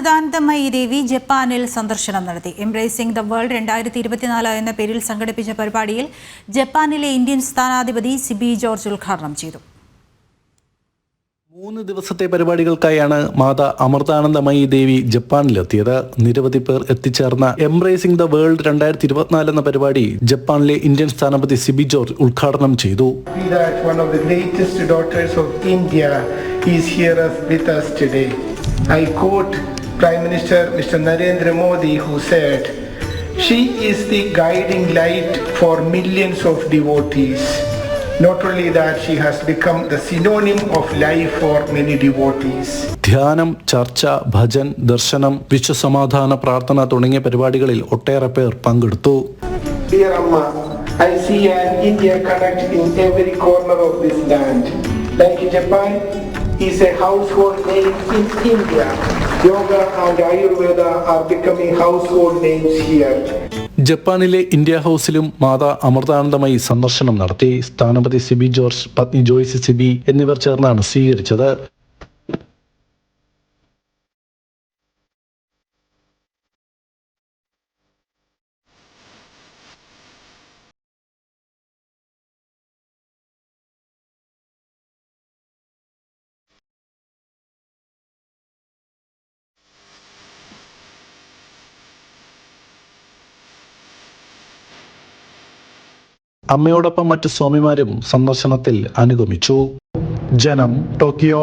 അമൃതാനന്ദമയി ദേവി ജപ്പാനിൽ സന്ദർശനം നടത്തി. എംബ്രേസിംഗ് ദ വേൾഡ് രണ്ടായിരത്തി ഇരുപത്തിനാല് എന്ന പേരിൽ സംഘടിപ്പിച്ച പരിപാടിയിൽ ജപ്പാനിലെ ഇന്ത്യൻ സ്ഥാനാധിപതി സിബി ജോർജ് ഉദ്ഘാടനം ചെയ്തു. മൂന്ന് ദിവസത്തെ പരിപാടികൾക്കായാണ് മാതാ അമൃതാനന്ദമയി ദേവി ജപ്പാനിലെത്തിയത്. നിരവധി പേർ എത്തിച്ചേർന്ന എംബ്രേസിംഗ് ദ വേൾഡ് രണ്ടായിരത്തി ഇരുപത്തിനാല് എന്ന പരിപാടി ജപ്പാനിലെ ഇന്ത്യൻ സ്ഥാനപതി സിബി ജോർജ് ഉദ്ഘാടനം ചെയ്തു. Happy that one of the greatest daughters of India is here with us today. I quote Prime Minister Mr. Narendra Modi who said, She is the guiding light for millions of devotees. Not only that, she has become the synonym of life for many devotees. ധ്യാനം ചർച്ച ഭജൻ ദർശനം വിശ്വസമാധാന പ്രാർത്ഥന തുടങ്ങിയ പരിപാടികളിൽ ഒട്ടേറെ പേർ പങ്കെടുത്തു Dear Amma, I see an India connect in every corner of this land. Like Japan is a household name in India. Yoga Ayurveda Ayurveda are becoming household names here. ജപ്പാനിലെ ഇന്ത്യ ഹൗസിലും മാതാ അമൃതാനന്ദമയി സന്ദർശനം നടത്തി സ്ഥാനപതി സിബി ജോർജ് പത്നി ജോയ്സ് സിബി എന്നിവർ ചേർന്നാണ് സ്വീകരിച്ചത് അമ്മയോടൊപ്പം മറ്റു സ്വാമിമാരും സന്ദർശനത്തിൽ അനുഗമിച്ചു. ജനം ടോക്കിയോ.